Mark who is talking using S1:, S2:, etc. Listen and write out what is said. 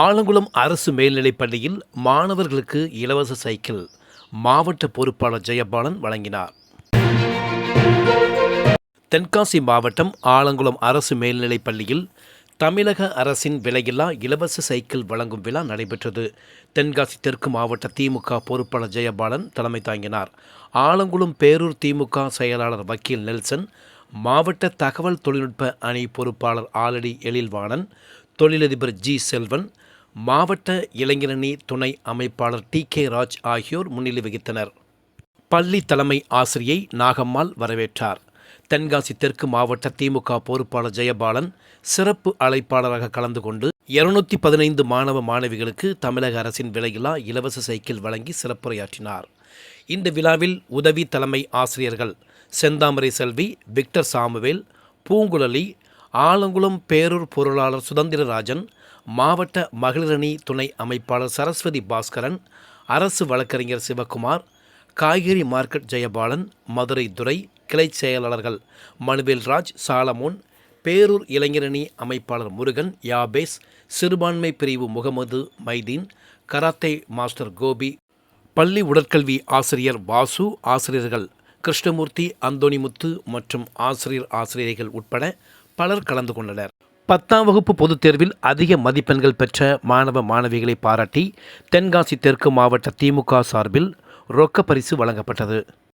S1: ஆலங்குளம் அரசு மேல்நிலைப் பள்ளியில் மாணவர்களுக்கு இலவச சைக்கிள் மாவட்ட பொறுப்பாளர் ஜெயபாலன் வழங்கினார். தென்காசி மாவட்டம் ஆலங்குளம் அரசு மேல்நிலைப் பள்ளியில் தமிழக அரசின் விலையில்லா இலவச சைக்கிள் வழங்கும் விழா நடைபெற்றது. தென்காசி தெற்கு மாவட்ட திமுக பொறுப்பாளர் ஜெயபாலன் தலைமை தாங்கினார். ஆலங்குளம் பேரூர் திமுக செயலாளர் வக்கீல் நெல்சன் மாவட்ட தகவல் தொழில்நுட்ப அணி பொறுப்பாளர் ஆலடி எழில்வாணன் தொழிலதிபர் ஜி செல்வன் மாவட்ட இளைஞரணி துணை அமைப்பாளர் டி கே ராஜ் ஆகியோர் முன்னிலை வகித்தனர். பள்ளி தலைமை ஆசிரியை நாகம்மாள் வரவேற்றார். தென்காசி தெற்கு மாவட்ட திமுக பொறுப்பாளர் ஜெயபாலன் சிறப்பு அழைப்பாளராக கலந்து கொண்டு இருநூத்தி பதினைந்து மாணவ மாணவிகளுக்கு தமிழக அரசின் விலையில்லா இலவச சைக்கிள் வழங்கி சிறப்புரையாற்றினார். இந்த விழாவில் உதவி தலைமை ஆசிரியர்கள் செந்தாமரை செல்வி விக்டர் சாமுவேல் பூங்குழலி ஆலங்குளம் பேரூர் பொருளாளர் சுதந்திரராஜன் மாவட்ட மகளிரணி துணை அமைப்பாளர் சரஸ்வதி பாஸ்கரன் அரசு வழக்கறிஞர் சிவகுமார் காய்கறி மார்க்கெட் ஜெயபாலன் மதுரை துரை கிளை செயலாளர்கள் மனுவேல்ராஜ் சாலமோன் பேரூர் இளைஞரணி அமைப்பாளர் முருகன் யாபேஸ் சிறுபான்மை பிரிவு முகமது மைதீன் கராத்தே மாஸ்டர் கோபி பள்ளி உடற்கல்வி ஆசிரியர் வாசு ஆசிரியர்கள் கிருஷ்ணமூர்த்தி அந்தோணிமுத்து மற்றும் ஆசிரியர் ஆசிரியர்கள் உட்பட பலர் கலந்து கொண்டனர். பத்தாம் வகுப்பு பொதுத் தேர்வில் அதிக மதிப்பெண்கள் பெற்ற மாணவ மாணவிகளை பாராட்டி தென்காசி தெற்கு மாவட்ட திமுக சார்பில் ரொக்க பரிசு வழங்கப்பட்டது.